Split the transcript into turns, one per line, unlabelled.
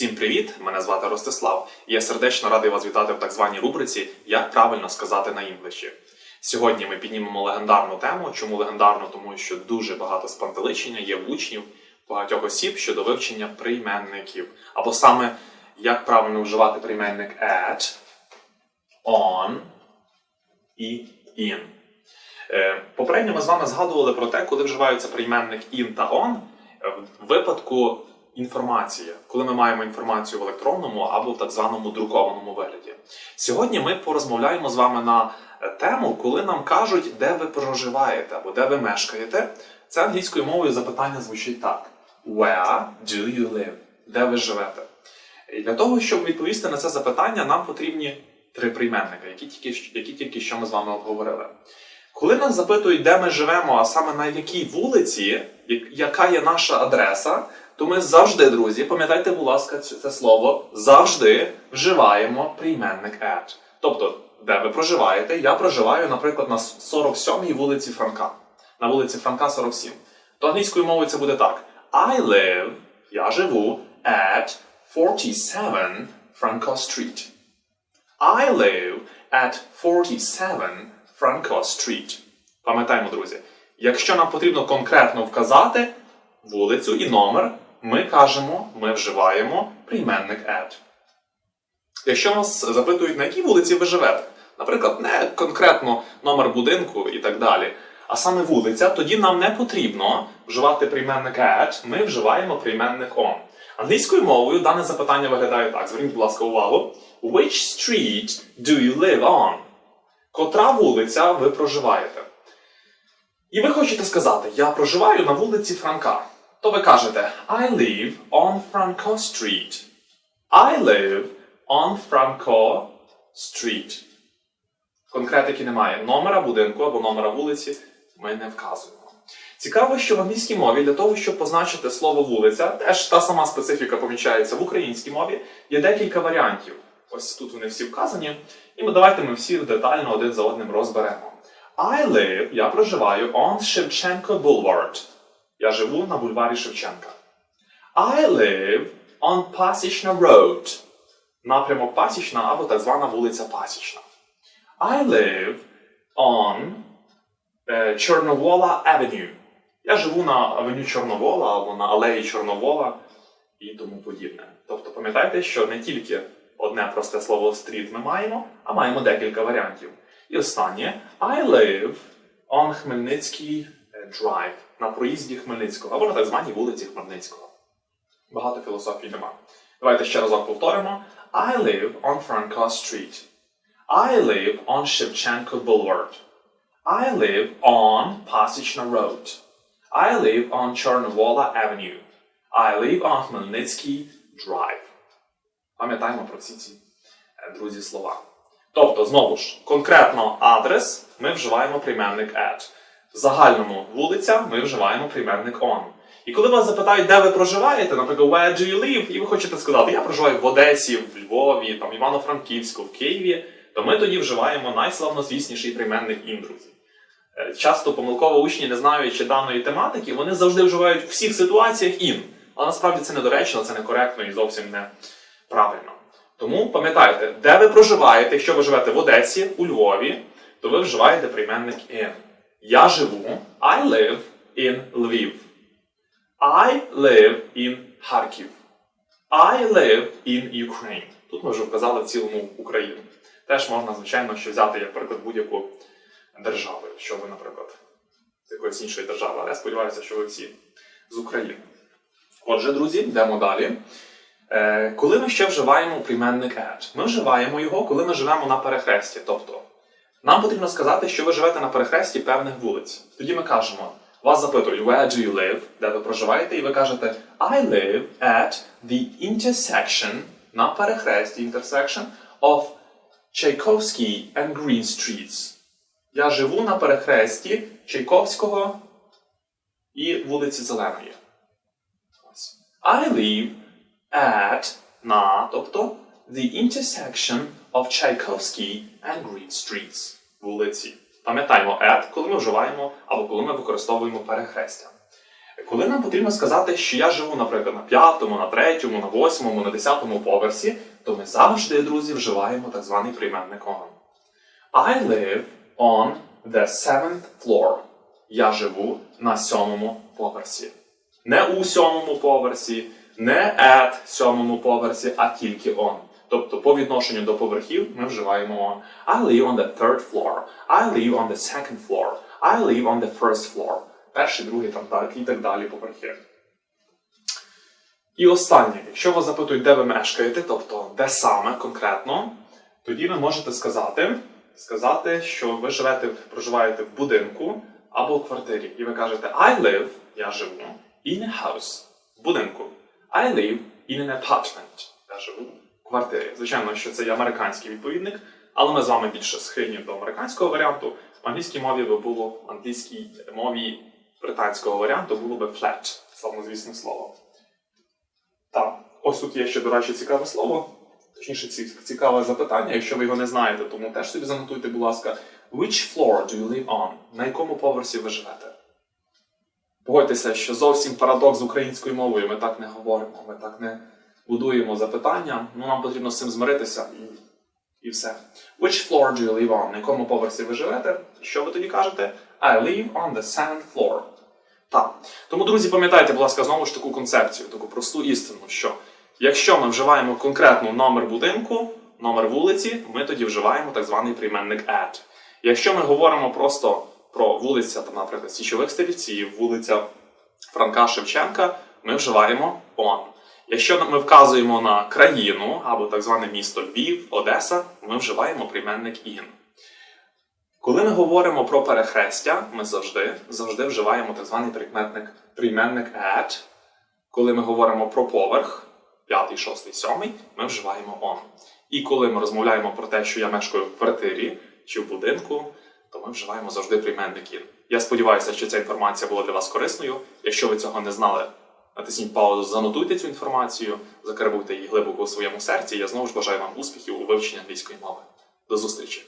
Всім привіт! Мене звати Ростислав, я сердечно радий вас вітати в так званій рубриці Як правильно сказати на інглиші. Сьогодні ми піднімемо легендарну тему. Чому легендарну? Тому що дуже багато спантеличення є в учнів багатьох осіб щодо вивчення прийменників. Або саме як правильно вживати прийменник at, on і in. Е, Попередньо ми з вами згадували про те, коли вживаються прийменник in та on е, в випадку інформації, коли ми маємо інформацію в електронному або в так званому друкованому вигляді. Сьогодні ми порозмовляємо з вами на е, тему, коли нам кажуть, де ви проживаєте або де ви мешкаєте. Це англійською мовою запитання звучить так: Where do you live? Де ви живете? І для того, щоб відповісти на це запитання, нам потрібні три прийменника, які тільки, які тільки що ми з вами обговорили. Коли нас запитують, де ми живемо, а саме на якій вулиці, яка є наша адреса, то ми завжди, друзі, пам'ятайте, будь ласка, це слово завжди вживаємо прийменник at. Тобто, де ви проживаєте, я проживаю, наприклад, на 47-й вулиці Франка. На вулиці Франка 47. То англійською мовою це буде так: I live, я живу at 47 Franco Street. I live at 47 Franco Street. Пам'ятаємо, друзі, якщо нам потрібно конкретно вказати вулицю і номер, ми кажемо, ми вживаємо прийменник at. Якщо нас запитують, на якій вулиці ви живете, наприклад, не конкретно номер будинку і так далі, а саме вулиця, тоді нам не потрібно вживати прийменник at, ми вживаємо прийменник on. Англійською мовою дане запитання виглядає так. Зверніть, будь ласка, увагу. Which street do you live on? Котра вулиця ви проживаєте? І ви хочете сказати, я проживаю на вулиці Франка. То ви кажете I live on Franco Street. I live on Franco Street. Конкретики немає. Номера будинку або номера вулиці ми не вказуємо. Цікаво, що в англійській мові для того, щоб позначити слово вулиця, теж та сама специфіка помічається в українській мові, є декілька варіантів. Ось тут вони всі вказані. І ми давайте ми всі детально один за одним розберемо. I live, я проживаю on Shevchenko Boulevard. Я живу на бульварі Шевченка. I live on Pasічна Road. Напрямок Пасічна або так звана вулиця Пасічна. I live on е, Чорновола Avenue. Я живу на авеню Чорновола або на алеї Чорновола і тому подібне. Тобто пам'ятайте, що не тільки одне просте слово стріт ми маємо, а маємо декілька варіантів. І останнє I live on Хмельницький е, Drive на проїзді Хмельницького або на так званій вулиці Хмельницького. Багато філософій нема. Давайте ще разок повторимо. I live on Franco Street. I live on Shevchenko Boulevard. I live on Pasічna Road. I live on Чорновола Avenue. I live on Хмельницький Drive. Пам'ятаємо про всі ці е, друзі слова. Тобто, знову ж, конкретно адрес ми вживаємо прийменник at. В загальному вулиця ми вживаємо прийменник on. І коли вас запитають, де ви проживаєте, наприклад, where do you live, і ви хочете сказати, я проживаю в Одесі, в Львові, там, Івано-Франківську, в Києві, то ми тоді вживаємо найславнозвісніший прийменник in, друзі. Е, Часто помилково учні, не знаючи даної тематики, вони завжди вживають в всіх ситуаціях in. Але насправді це недоречно, це некоректно і зовсім не правильно. Тому пам'ятайте, де ви проживаєте, якщо ви живете в Одесі, у Львові, то ви вживаєте прийменник in. Я живу, I live in Lviv. I live in Харків. I live in Ukraine. Тут ми вже вказали в цілому Україну. Теж можна, звичайно, що взяти, як приклад, будь-яку державу, якщо ви, наприклад, з якоїсь іншої держави, але я сподіваюся, що ви всі з України. Отже, друзі, йдемо далі. Е, коли ми ще вживаємо прийменник at? Ми вживаємо його, коли ми живемо на перехресті. Тобто, нам потрібно сказати, що ви живете на перехресті певних вулиць. Тоді ми кажемо, вас запитують, where do you live, де ви проживаєте, і ви кажете, I live at the intersection, на перехресті intersection of Чайковський and Green Streets. Я живу на перехресті Чайковського і вулиці Зеленої. I live at на, тобто the intersection of Tchaikovsky and Green Streets. Вулиці. Пам'ятаємо at, коли ми вживаємо або коли ми використовуємо перехрестя. Коли нам потрібно сказати, що я живу, наприклад, на п'ятому, на третьому, на восьмому, на десятому поверсі, то ми завжди, друзі, вживаємо так званий прийменник on. I live on the seventh floor. Я живу на сьомому поверсі. Не у сьомому поверсі, не at сьомому поверсі, а тільки on. Тобто по відношенню до поверхів ми вживаємо. I live on the third floor. I live on the second floor. I live on the first floor. Перший, другий там далі і так далі поверхи. І останнє, якщо вас запитують, де ви мешкаєте, тобто де саме конкретно, тоді ви можете сказати, сказати, що ви живете, проживаєте в будинку або в квартирі. І ви кажете I live, я живу, in a house, в будинку. I live in an apartment. Я живу квартирі. Звичайно, що це є американський відповідник, але ми з вами більше схильні до американського варіанту. В англійській мові би було в англійській мові британського варіанту було би flat, славнозвісне слово. Так, ось тут є ще, до речі, цікаве слово. Точніше, цікаве запитання. Якщо ви його не знаєте, тому теж собі занотуйте, будь ласка. Which floor do you live on? На якому поверсі ви живете? Погодьтеся, що зовсім парадокс з українською мовою. Ми так не говоримо, ми так не будуємо запитання. Ну, нам потрібно з цим змиритися і, і все. Which floor do you live on? На якому поверсі ви живете? Що ви тоді кажете? I live on the seventh floor. Так. Тому, друзі, пам'ятайте, будь ласка, знову ж таку концепцію, таку просту істину, що якщо ми вживаємо конкретно номер будинку, номер вулиці, ми тоді вживаємо так званий прийменник at. Якщо ми говоримо просто про вулиця, там, наприклад, Січових стрільців, вулиця Франка Шевченка, ми вживаємо on. Якщо ми вказуємо на країну або так зване місто Львів, Одеса, ми вживаємо прийменник in. Коли ми говоримо про перехрестя, ми завжди, завжди вживаємо так званий прикметник прийменник at. Коли ми говоримо про поверх, п'ятий, шостий, сьомий, ми вживаємо on. І коли ми розмовляємо про те, що я мешкаю в квартирі чи в будинку, то ми вживаємо завжди прийменник in. Я сподіваюся, що ця інформація була для вас корисною. Якщо ви цього не знали, натисніть паузу, занотуйте цю інформацію, закарбуйте її глибоко у своєму серці. Я знову ж бажаю вам успіхів у вивченні англійської мови. До зустрічі!